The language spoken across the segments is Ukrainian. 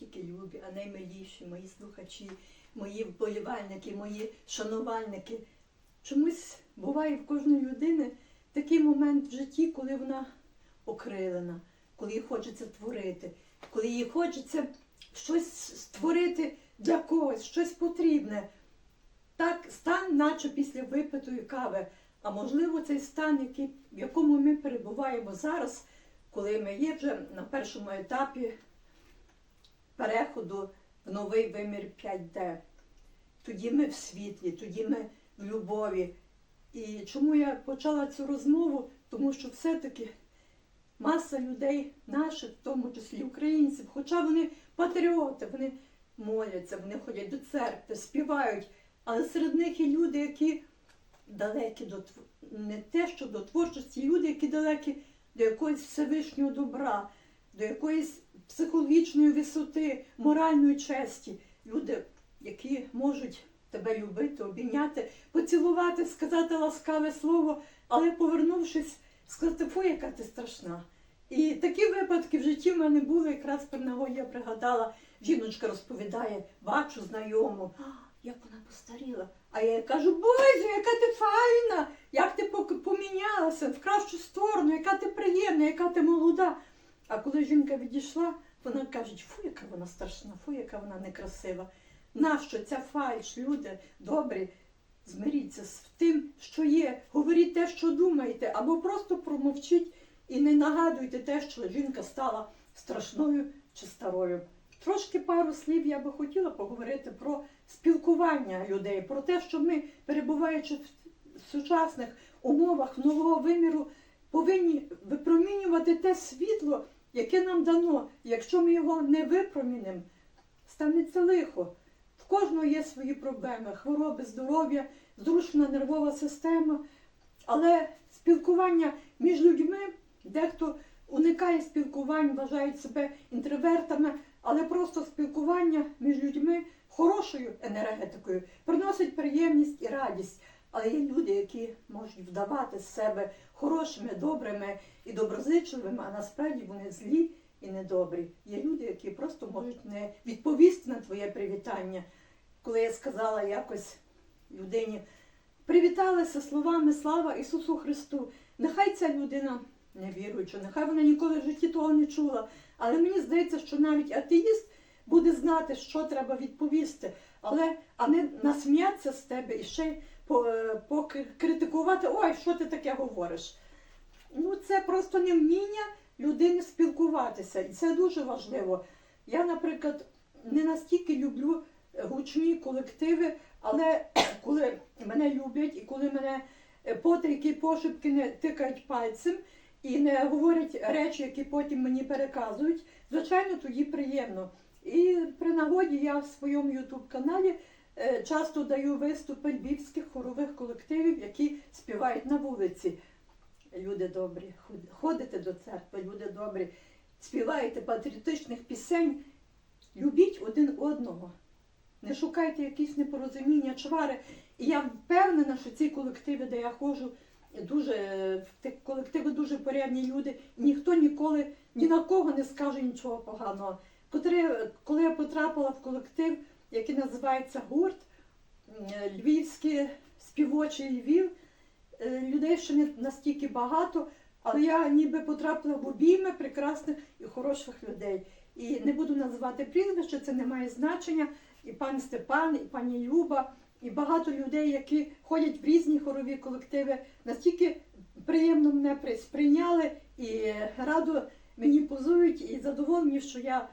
тільки любі, а наймиліші, мої слухачі, мої вболівальники, мої шанувальники. Чомусь буває в кожної людини такий момент в житті, коли вона окрилена, коли їй хочеться творити, коли їй хочеться щось створити для когось, щось потрібне. Так, стан, наче після випитої кави. А можливо, цей стан, який, в якому ми перебуваємо зараз, коли ми є вже на першому етапі переходу в новий вимір 5D. Тоді ми в світлі, тоді ми в любові. І чому я почала цю розмову? Тому що все-таки маса людей, наших, в тому числі українців, хоча вони патріоти, вони моляться, вони ходять до церкви, співають, але серед них є люди, які далекі до не те, що до творчості, люди, які далекі до якогось Всевишнього добра, до якоїсь психологічної висоти, моральної честі. Люди, які можуть тебе любити, обійняти, поцілувати, сказати ласкаве слово, але повернувшись, сказати, фу, яка ти страшна. І такі випадки в житті в мене були, якраз при нагоді я пригадала, жіночка розповідає, бачу знайому, як вона постаріла. А я кажу, Боже, яка ти файна, як ти помінялася в кращу сторону, яка ти приємна, яка ти молода. А коли жінка відійшла, вона каже, фу, яка вона страшна, фу, яка вона некрасива. Нащо ця фальш, люди добрі, змиріться з тим, що є, говоріть те, що думаєте, або просто промовчіть і не нагадуйте те, що жінка стала страшною чи старою. Трошки пару слів я би хотіла поговорити про спілкування людей, про те, що ми, перебуваючи в сучасних умовах нового виміру, повинні випромінювати те світло, яке нам дано. Якщо ми його не випромінимо, станеться лихо. В кожного є свої проблеми, хвороби, здоров'я, зрушена нервова система. Але спілкування між людьми, дехто уникає спілкувань, вважають себе інтровертами, але просто спілкування між людьми хорошою енергетикою приносить приємність і радість. Але є люди, які можуть вдавати з себе хорошими, добрими і доброзичливими, а насправді вони злі і недобрі. Є люди, які просто можуть не відповісти на твоє привітання. Коли я сказала якось людині, привіталася словами Слава Ісусу Христу. Нехай ця людина не віруюча, нехай вона ніколи в житті того не чула. Але мені здається, що навіть атеїст буде знати, що треба відповісти, але а не насміятися з тебе і ще покритикувати, ой, що ти таке говориш. Ну, це просто невміння людини спілкуватися, і це дуже важливо. Я, наприклад, не настільки люблю гучні колективи, але коли мене люблять і коли мене е, потрійки, пошепки не тикають пальцем і не говорять речі, які потім мені переказують, звичайно, тоді приємно. І при нагоді я в своєму ютуб-каналі е, часто даю виступи львівських хорових колективів, які співають на вулиці. Люди добрі, ходите до церкви, люди добрі, співаєте патріотичних пісень, любіть один одного. Не шукайте якісь непорозуміння, чвари. І я впевнена, що ці колективи, де я ходжу, дуже в тих колективи дуже порядні люди. Ніхто ніколи ні на кого не скаже нічого поганого. Коли я потрапила в колектив, який називається гурт, м, Львівський співочий Львів, е, людей ще не настільки багато, але я ніби потрапила в обійми прекрасних і хороших людей. І не буду називати прізвище, це не має значення. І пан Степан, і пані Люба, і багато людей, які ходять в різні хорові колективи, настільки приємно мене при- сприйняли і радо мені позують, і задоволені, що я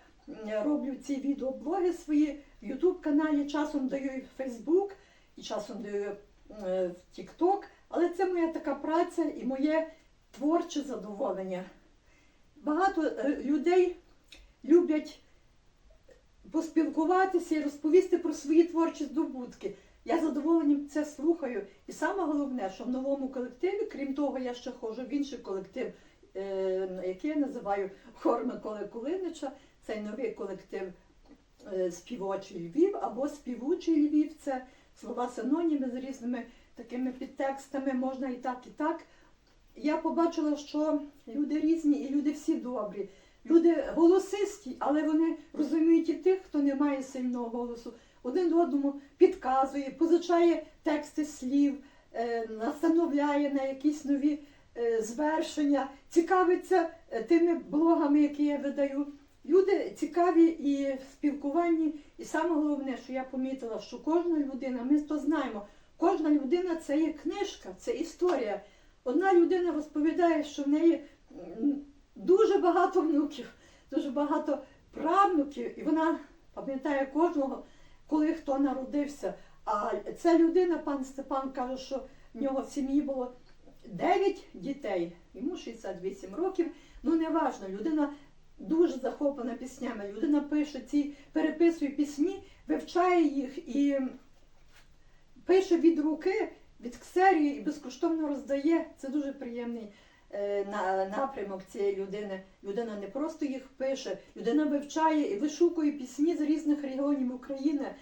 роблю ці відеоблоги свої в Ютуб каналі, часом даю і в Фейсбук, і часом даю е, в Тікток. Але це моя така праця і моє творче задоволення. Багато е, людей люблять поспілкуватися і розповісти про свої творчі здобутки. Я задоволенням це слухаю. І саме головне, що в новому колективі, крім того, я ще ходжу в інший колектив, е, який я називаю хор Миколи Кулинича. Цей новий колектив е, співочий Львів або співучий Львів. Це слова синоніми з різними такими підтекстами, можна і так, і так. Я побачила, що люди різні і люди всі добрі. Люди голосисті, але вони розуміють і тих, хто не має сильного голосу. Один одному підказує, позичає тексти слів, е, настановляє на якісь нові е, звершення, цікавиться тими блогами, які я видаю. Люди цікаві і в спілкуванні, і саме головне, що я помітила, що кожна людина, ми то знаємо, кожна людина це є книжка, це історія. Одна людина розповідає, що в неї дуже багато внуків, дуже багато правнуків, і вона пам'ятає кожного, коли хто народився. А ця людина, пан Степан, каже, що в нього в сім'ї було 9 дітей, йому 68 років. Ну, не важно, людина дуже захоплена піснями. Людина пише ці, переписує пісні, вивчає їх і пише від руки, від ксерії і безкоштовно роздає. Це дуже приємний е, на- напрямок цієї людини. Людина не просто їх пише, людина вивчає і вишукує пісні з різних регіонів України.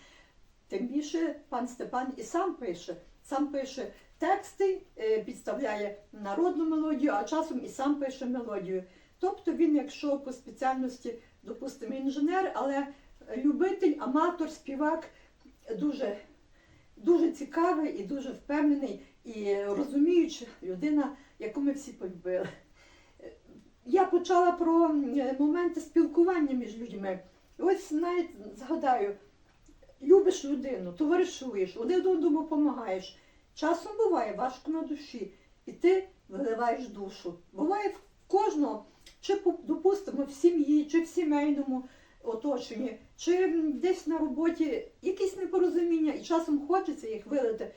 Тим більше пан Степан і сам пише. Сам пише тексти, е, підставляє народну мелодію, а часом і сам пише мелодію. Тобто він, якщо по спеціальності, допустимо, інженер, але любитель, аматор, співак дуже, дуже цікавий і дуже впевнений і розуміюча людина, яку ми всі полюбили. Я почала про е, моменти спілкування між людьми. Ось навіть згадаю, любиш людину, товаришуєш, один одному допомагаєш. Часом буває важко на душі, і ти виливаєш душу. Буває в кожного, чи допустимо, в сім'ї, чи в сімейному оточенні, чи десь на роботі якісь непорозуміння, і часом хочеться їх вилити.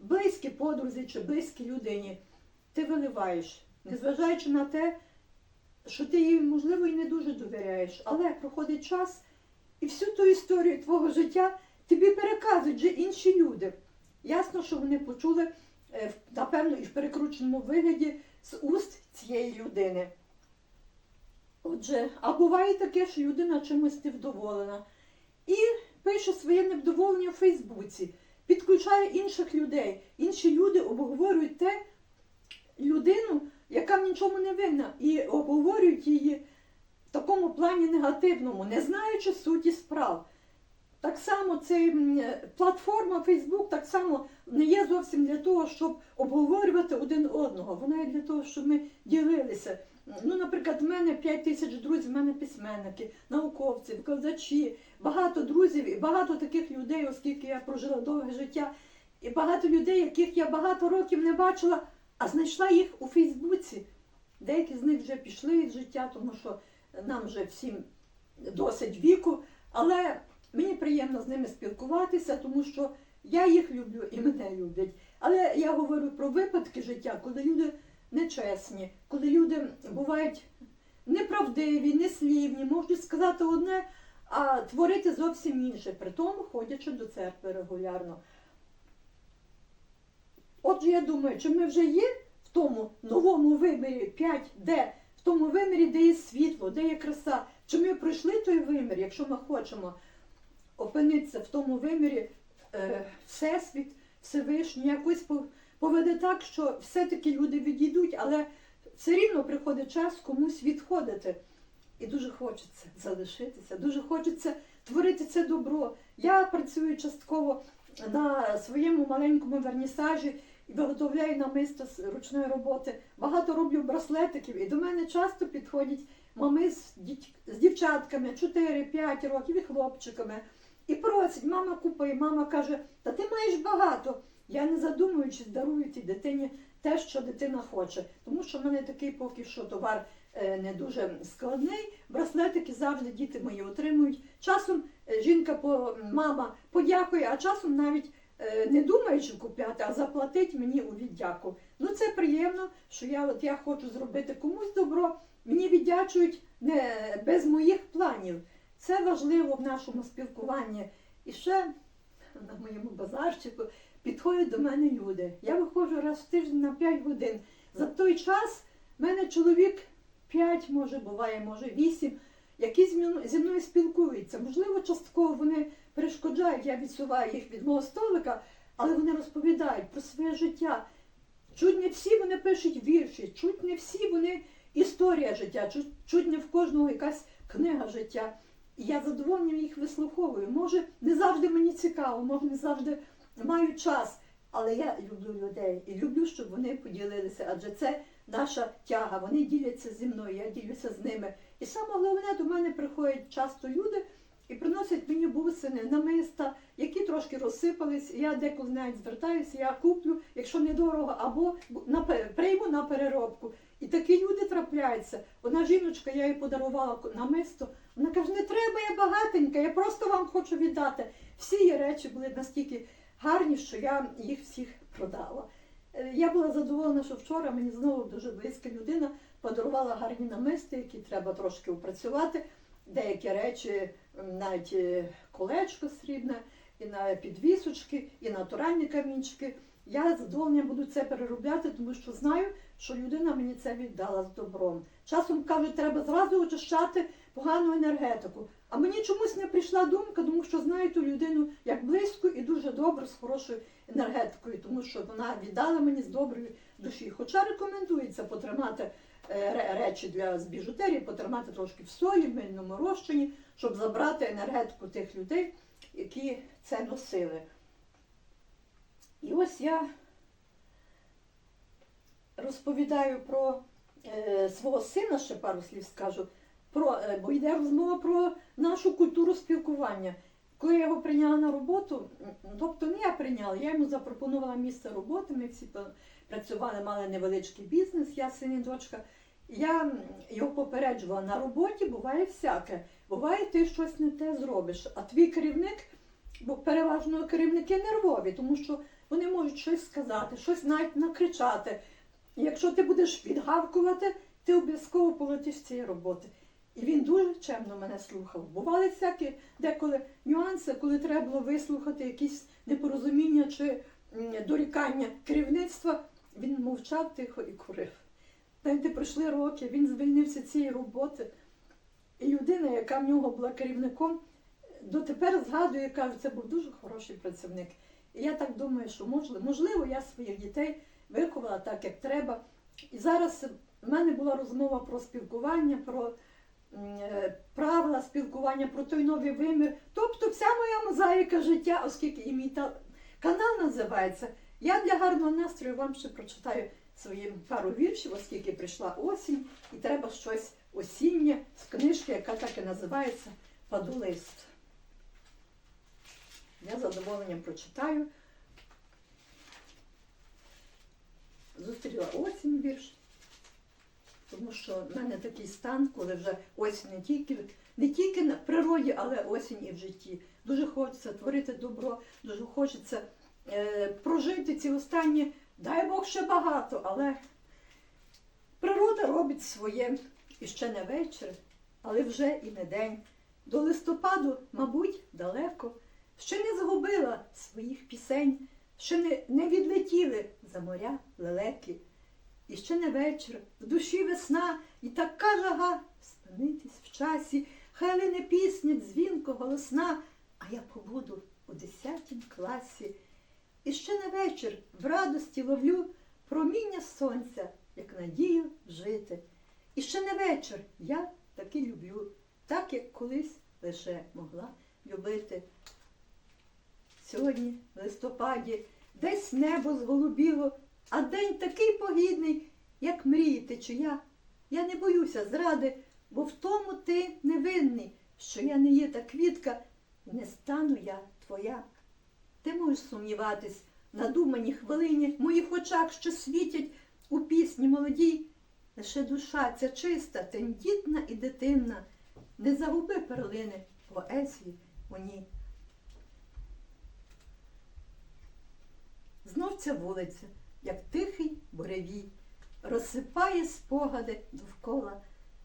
Близькі подрузі чи близькі людині. Ти виливаєш, незважаючи на те, що ти їй, можливо, і не дуже довіряєш, але проходить час, і всю ту історію твого життя тобі переказують вже інші люди. Ясно, що вони почули, е, напевно, і в перекрученому вигляді з уст цієї людини. Отже, а буває таке, що людина чимось невдоволена. І пише своє невдоволення в Фейсбуці, підключає інших людей. Інші люди обговорюють те людину, яка в нічому не винна, і обговорюють її в такому плані негативному, не знаючи суті справ. Так само це платформа Facebook так само не є зовсім для того, щоб обговорювати один одного. Вона є для того, щоб ми ділилися. Ну, наприклад, в мене 5 тисяч друзів, в мене письменники, науковці, викладачі, багато друзів і багато таких людей, оскільки я прожила довге життя, і багато людей, яких я багато років не бачила, а знайшла їх у Фейсбуці. Деякі з них вже пішли від життя, тому що нам вже всім досить віку. Але мені приємно з ними спілкуватися, тому що я їх люблю і мене люблять. Але я говорю про випадки життя, коли люди нечесні, коли люди бувають неправдиві, неслівні, можуть сказати одне, а творити зовсім інше, при тому ходячи до церкви регулярно. Отже, я думаю, чи ми вже є в тому новому вимірі 5D, в тому вимірі, де є світло, де є краса, чи ми пройшли той вимір, якщо ми хочемо опинитися в тому вимірі е, Всесвіт, Всевишній, якось пов- поведе так, що все-таки люди відійдуть, але все рівно приходить час комусь відходити. І дуже хочеться залишитися, дуже хочеться творити це добро. Я працюю частково на своєму маленькому вернісажі і виготовляю намисто з ручної роботи. Багато роблю браслетиків, і до мене часто підходять мами з, діть- з дівчатками 4-5 років і хлопчиками. І просять, мама купи, мама каже, та ти маєш багато. Я не задумуючись, дарую тій дитині те, що дитина хоче. Тому що в мене такий поки що товар е, не дуже складний. Браслетики завжди діти мої отримують. Часом е, жінка по мама подякує, а часом навіть е, не думаючи купляти, а заплатить мені у віддяку. Ну це приємно, що я от я хочу зробити комусь добро. Мені віддячують не без моїх планів. Це важливо в нашому спілкуванні. І ще на моєму базарчику підходять до мене люди. Я виходжу раз в тиждень на 5 годин. За той час в мене чоловік 5, може, буває, може 8, які зі мною- спілкуються. Можливо, частково вони перешкоджають, я відсуваю їх від мого столика, але вони розповідають про своє життя. Чуть не всі вони пишуть вірші, чуть не всі вони історія життя, чуть, чуть не в кожного якась книга життя. І я задоволенням їх вислуховую. Може, не завжди мені цікаво, може, не завжди маю час. Але я люблю людей і люблю, щоб вони поділилися, адже це наша тяга. Вони діляться зі мною, я ділюся з ними. І саме головне, до мене приходять часто люди і приносять мені бусини, намиста, які трошки розсипались. Я деколи навіть звертаюся, я куплю, якщо недорого, або на, прийму на переробку. І такі люди трапляються. Вона жіночка, я їй подарувала намисто. Вона каже, не треба, я багатенька, я просто вам хочу віддати. Всі її речі були настільки гарні, що я їх всіх продала. Е, Я була задоволена, що вчора мені знову дуже близька людина подарувала гарні намисти, які треба трошки опрацювати. Деякі речі, навіть е, колечко срібне, і на підвісочки, і натуральні камінчики. Я з задоволенням буду це переробляти, тому що знаю, що людина мені це віддала з добром. Часом кажуть, треба зразу очищати погану енергетику. А мені чомусь не прийшла думка, тому що знаю ту людину як близько і дуже добре, з хорошою енергетикою, тому що вона віддала мені з доброї душі. Хоча рекомендується потримати е, речі для біжутерії, потримати трошки в сої, в мильному розчині, щоб забрати енергетику тих людей, які це носили. І ось я розповідаю про е, свого сина, ще пару слів скажу, про, е, бо йде розмова про нашу культуру спілкування. Коли я його прийняла на роботу, тобто не я прийняла, я йому запропонувала місце роботи, ми всі працювали, мали невеличкий бізнес, я син і дочка. Я його попереджувала на роботі, буває всяке. Буває, ти щось не те зробиш, а твій керівник, бо переважно керівники нервові, тому що вони можуть щось сказати, щось навіть накричати. Якщо ти будеш відгавкувати, ти обов'язково полетиш з цієї роботи. І він дуже чемно мене слухав. Бували всякі деколи нюанси, коли треба було вислухати якісь непорозуміння чи дорікання керівництва. Він мовчав тихо і курив. Знаєте, пройшли роки, він звільнився цієї роботи. І людина, яка в нього була керівником, дотепер згадує, каже, це був дуже хороший працівник. І я так думаю, що можливо, можливо, я своїх дітей виховала так, як треба. І зараз в мене була розмова про спілкування, про правила спілкування, про той новий вимір. Тобто вся моя мозаїка життя, оскільки і мій та- канал називається. Я для гарного настрою вам ще прочитаю свої пару віршів, оскільки прийшла осінь, і треба щось осіннє з книжки, яка так і називається Падулист. Я задоволенням прочитаю. Зустріла осінь вірш, тому що в мене такий стан, коли вже осінь не тільки, не тільки на природі, але осінь і в житті. Дуже хочеться творити добро, дуже хочеться е, прожити ці останні, дай Бог ще багато, але природа робить своє і ще не вечір, але вже і не день. До листопаду, мабуть, далеко, ще не згубила своїх пісень, ще не, не відлетіли за моря лелеки. І ще не вечір, в душі весна, і така жага спинитись в часі, хай лине пісня дзвінко голосна, а я побуду у десятім класі. І ще не вечір в радості ловлю проміння сонця, як надію жити. І ще не вечір я таки люблю, так як колись лише могла любити. Сьогодні, в листопаді, десь небо зголубіло, а день такий погідний, як мріяти, чи я. Я не боюся зради, бо в тому ти невинний, що я не є та квітка, і не стану я твоя. Ти можеш сумніватись на думані хвилині в моїх очах, що світять у пісні молодій. Лише душа ця чиста, тендітна і дитинна, не загуби перлини поезії у ній. Знов ця вулиця, як тихий буревій, розсипає спогади довкола.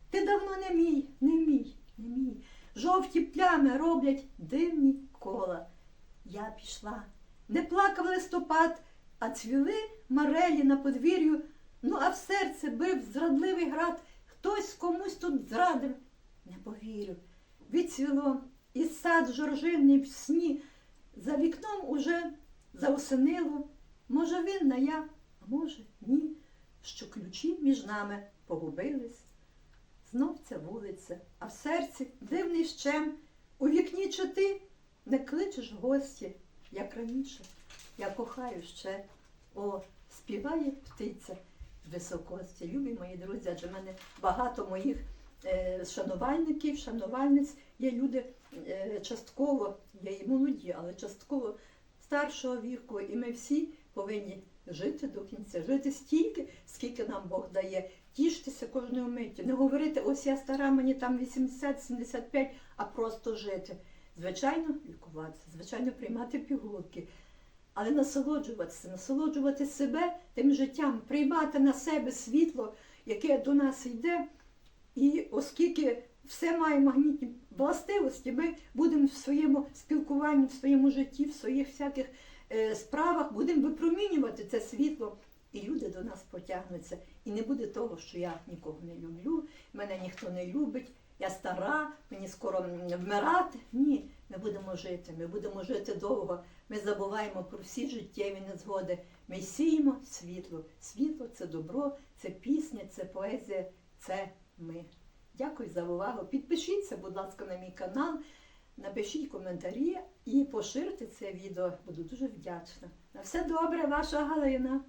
Ти давно не мій, не мій, не мій. Жовті плями роблять дивні кола. Я пішла, не плакав листопад, а цвіли марелі на подвір'ю. Ну, а в серце бив зрадливий град, хтось комусь тут зрадив, не повірю. Відцвіло, і сад жоржинний в сні, за вікном уже заосенило. Може, винна я, а може, ні, що ключі між нами погубились знов ця вулиця, а в серці дивний щем. У вікні чи ти не кличеш гості, як раніше. Я кохаю ще. О, співає птиця з високості. Любі мої друзі, адже в мене багато моїх е, шанувальників, шанувальниць. Є люди е, частково, є і молоді, але частково старшого віку, і ми всі повинні жити до кінця, жити стільки, скільки нам Бог дає, тіштися кожною миттю, не говорити, ось я стара, мені там 80-75, а просто жити. Звичайно, лікуватися, звичайно, приймати пігулки, але насолоджуватися, насолоджувати себе тим життям, приймати на себе світло, яке до нас йде. І оскільки все має магнітні властивості, ми будемо в своєму спілкуванні, в своєму житті, в своїх всяких справах будемо випромінювати це світло, і люди до нас потягнуться. І не буде того, що я нікого не люблю, мене ніхто не любить, я стара, мені скоро вмирати. Ні, ми будемо жити, ми будемо жити довго. Ми забуваємо про всі життєві незгоди. Ми сіємо світло. Світло це добро, це пісня, це поезія, це ми. Дякую за увагу. Підпишіться, будь ласка, на мій канал, напишіть коментарі і поширте це відео. Буду дуже вдячна. На все добре, ваша Галина.